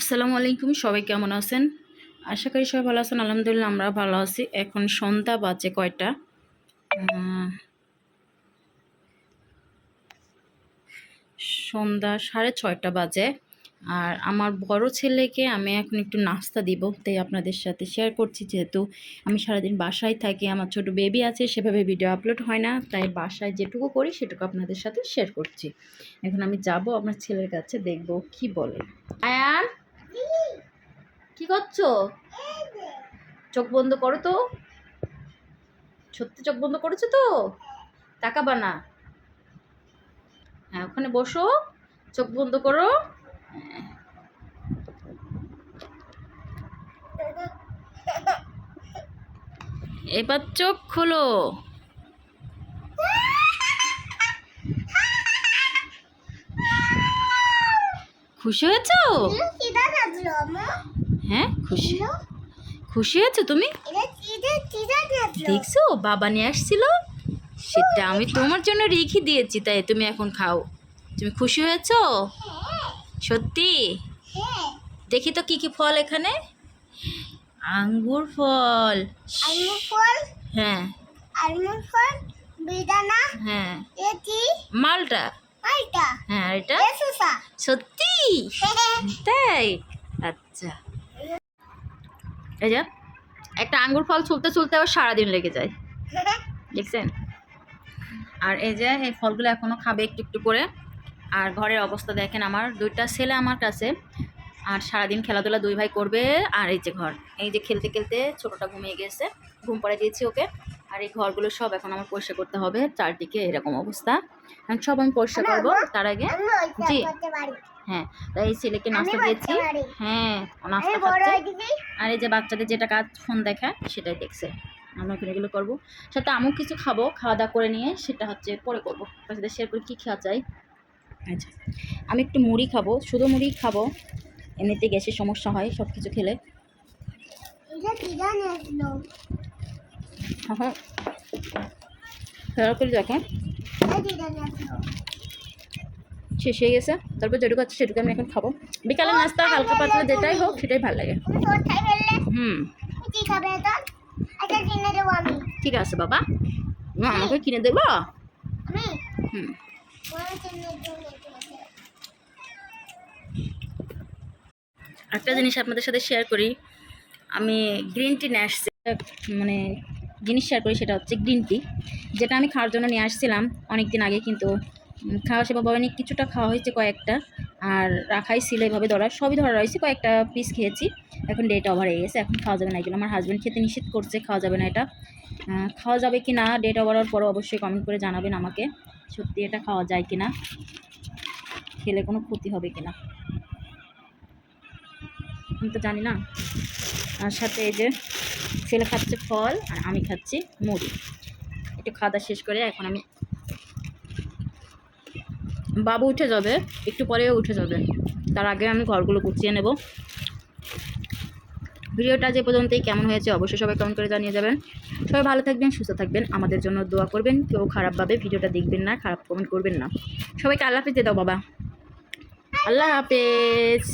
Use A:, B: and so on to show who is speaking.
A: আসসালামু আলাইকুম, সবাই কেমন আছেন? আশা করি সবাই ভালো আছেন, আলহামদুলিল্লাহ আমরা ভালো আছি। এখন সন্ধ্যা বাজে কয়টা? সন্ধ্যা সাড়ে ছয়টা বাজে। আর আমার বড় ছেলেকে আমি এখন একটু নাস্তা দিব, তাই আপনাদের সাথে শেয়ার করছি। যেহেতু আমি সারাদিন বাসায় থাকি, আমার ছোট বেবি আছে, সেভাবে ভিডিও আপলোড হয় না। তাই বাসায় যেটুকু করি, সেটুকু আপনাদের সাথে শেয়ার করছি। এখন আমি যাব আমার ছেলের কাছে দেখব, কি বলে। আয়ান? কি করছ? চোখ বন্ধ করো তো। সত্যি চোখ বন্ধ করেছ তো? তাকাবা না। হ্যাঁ ওখানে বসো। চোখ বন্ধ করো। এবার চোখ খোলো। খুশি হয়েছো? হ্যাঁ? খুশি? খুশি হয়েছো তুমি? দেখছ? বাবা নিয়ে আসছিল। সেটা আমি তোমার জন্য রেখে দিয়েছি তাই তুমি এখন খাও। তুমি খুশি হয়েছো? সত্যি?
B: হ্যাঁ।
A: দেখি তো কি কি ফল এখানে। আঙ্গুর ফল।
B: ফল?
A: হ্যাঁ।
B: আলু ফল বেদানা
A: হ্যাঁ।
B: এটি
A: মালটা। হ্যাঁ এটা? সত্যি? তাই? আচ্ছা। এই যে, একটা আঙ্গুর ফল ছুলতে ছুলতে আবার সারাদিন লেগে যায়। দেখছেন? আর এই যে, এই ফলগুলো এখনও খাবে একটু একটু করে। আর ঘরের অবস্থা দেখেন আমার, দুইটা ছেলে আমার কাছে। আর সারাদিন খেলাধুলা দুই ভাই করবে। আর এই যে ঘর, এই যে খেলতে খেলতে ছোটোটা ঘুমিয়ে গেছে। ঘুম পড়ে দিয়েছি ওকে। আর এই ঘরগুলো সব এখন আমার পরিষ্কার করতে হবে চারদিকে এরকম অবস্থা। এখন সব আমি পরিষ্কার করব। তার আগে জি। হ্যাঁ তাই এই ছেলেকে নাস্তা দিয়েছি। হ্যাঁ নাস্তা খাচ্ছে। আর এই যে বাচ্চাদের যেটা কাজ ফোন দেখা সেটাই দেখছে। আমরা এখন এগুলো করব। সাথে আমু কিছু খাব খাওয়া দাওয়া করে নিয়ে সেটা হচ্ছে পরে করব। সাথে শেয়ার করে কী খাওয়া চাই আচ্ছা আমি একটু মুড়ি খাব শুধু মুড়ি খাব। এমনিতে গ্যাসের সমস্যা হয় সব কিছু খেলে খেয়াল করে দেখেন শেষ হয়ে গেছে। তারপর যেটুকু আছে সেটুকু আমি এখন খাব। বিকালে নাস্তা, হালকা পাতলা যেটাই হোক, সেটাই ভালো লাগে। হুম। ঠিক আছে বাবা। আমাকে কিনে দেবো? একটা জিনিস আপনাদের সাথে শেয়ার করি। আমি গ্রিন টি নিয়ে আসছি মানে জিনিস শেয়ার করি সেটা হচ্ছে গ্রিন টি যেটা আমি খাওয়ার জন্য নিয়ে আসছিলাম অনেক দিন আগে কিন্তু খাওয়া সেভাবে অনেক কিছুটা খাওয়া হয়েছে কয়েকটা, আর রাখাই ছিল এভাবে ধরা সবই ধরা রয়েছে, কয়েকটা পিস খেয়েছি, এখন ডেট ওভার হয়ে গেছে, এখন খাওয়া যাবে না এগুলো আমার হাজব্যান্ড খেতে নিষেধ করছে, খাওয়া যাবে না এটা খাওয়া যাবে কি না ডেট ওভার হওয়ার পরে অবশ্যই কমেন্ট করে জানাবেন আমাকে, সত্যি এটা খাওয়া যায় কি না, খেলে কোনো ক্ষতি হবে কি না। আমি তো জানি না, আর সাথে এই যে ছেলে খাচ্ছে ফল আর আমি খাচ্ছি মুড়ি। একটু খাওয়া শেষ করে এখন আমি বাবু উঠে যাবে, একটু পরেও উঠে যাবে। তার আগে আমি ঘরগুলো গুছিয়ে নেব। ভিডিওটা যে পর্যন্তই কেমন হয়েছে অবশ্যই সবাই কমেন্ট করে জানিয়ে যাবেন। সবাই ভালো থাকবেন, সুস্থ থাকবেন, আমাদের জন্য দোয়া করবেন। কেউ খারাপভাবে ভিডিওটা দেখবেন না, খারাপ কমেন্ট করবেন না। সবাইকে আল্লাহ হাফিজ দাও বাবা। আল্লাহ হাফেজ।